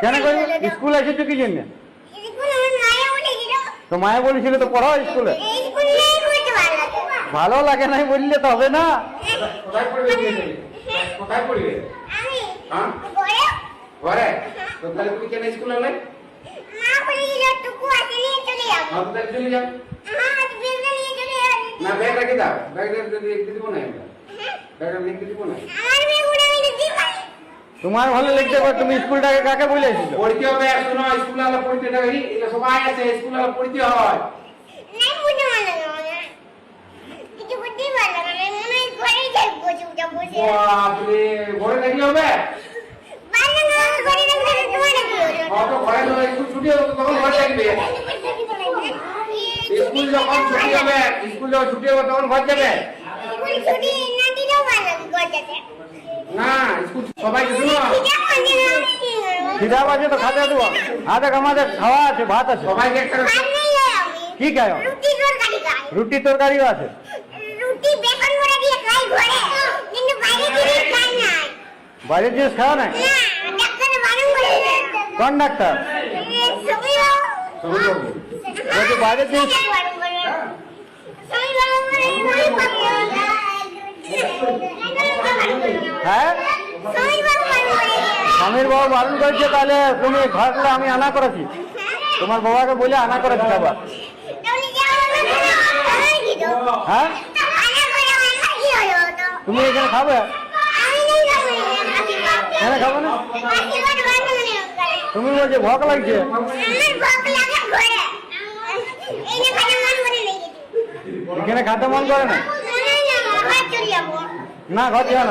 কেন করবি স্কুল এসেছ কি জন্য? তো মায়ে বলেছিল তো পড়াও স্কুলে? ভালো লাগে ভালো নাই বললে তো হবে না। কোথায় পড়বে করে? হ্যাঁ? ঘরে। তো তাহলে তুমি কেন স্কুলে হ্যাঁ হ্যাঁ না ব্যাগ রেখে দাও। ব্যাগটা লিখতে দিব না ব্যাগটা লিখতে দিব না আমার বেগুন আমি দিতে পারি তোমার ভালো লিখতে পারো তুমি স্কুলটাকে কাকে বলে পড়তে হবে শোনো স্কুলে আলো পড়তে এটা সবাই আছে স্কুলে আলো পড়তে হয়। নাই বুঝতে ভালো না কিছু বুঝতে না মনে হয় ঘরে হবে? ভালো না ঘরে তোমার কি অত ঘরে তো স্কুল ছুটি হবে তখন ঘরে দেখবে স্কুল যখন ছুটি হবে স্কুল যখন ছুটি হবে তখন ঘর যাবে? স্কুল ছুটি না দিলেও ভালো ঘর যেতে। না স্কুল সবাইকে না सीधा बाजे तो खाते तू आधे कमाते हवा आते भात आते सबाई बैठ कर की क्या रोटी तरकारी का रोटी तरकारी का रोटी बेकन मोरे दिए खाई घोड़े इन बारे की खाई ना बारे जूस खाओ ना डॉक्टर मालूम है कौन डॉक्टर सुमिरो सुमिरो वो तो बारे जूस স্বামীর বাবা বারণ করেছে, তাহলে তুমি ঘরগুলো আমি আনা করেছি। তোমার বাবাকে বলে আনা করেছি তো হ্যাঁ? তুমি এখানে খাবে? নেই খাব না? তুমি বলছে ভোক লাগছে? ঘরে এখানে খাতে মন করে না? না, ঘর যাব। না, ঘর ঘর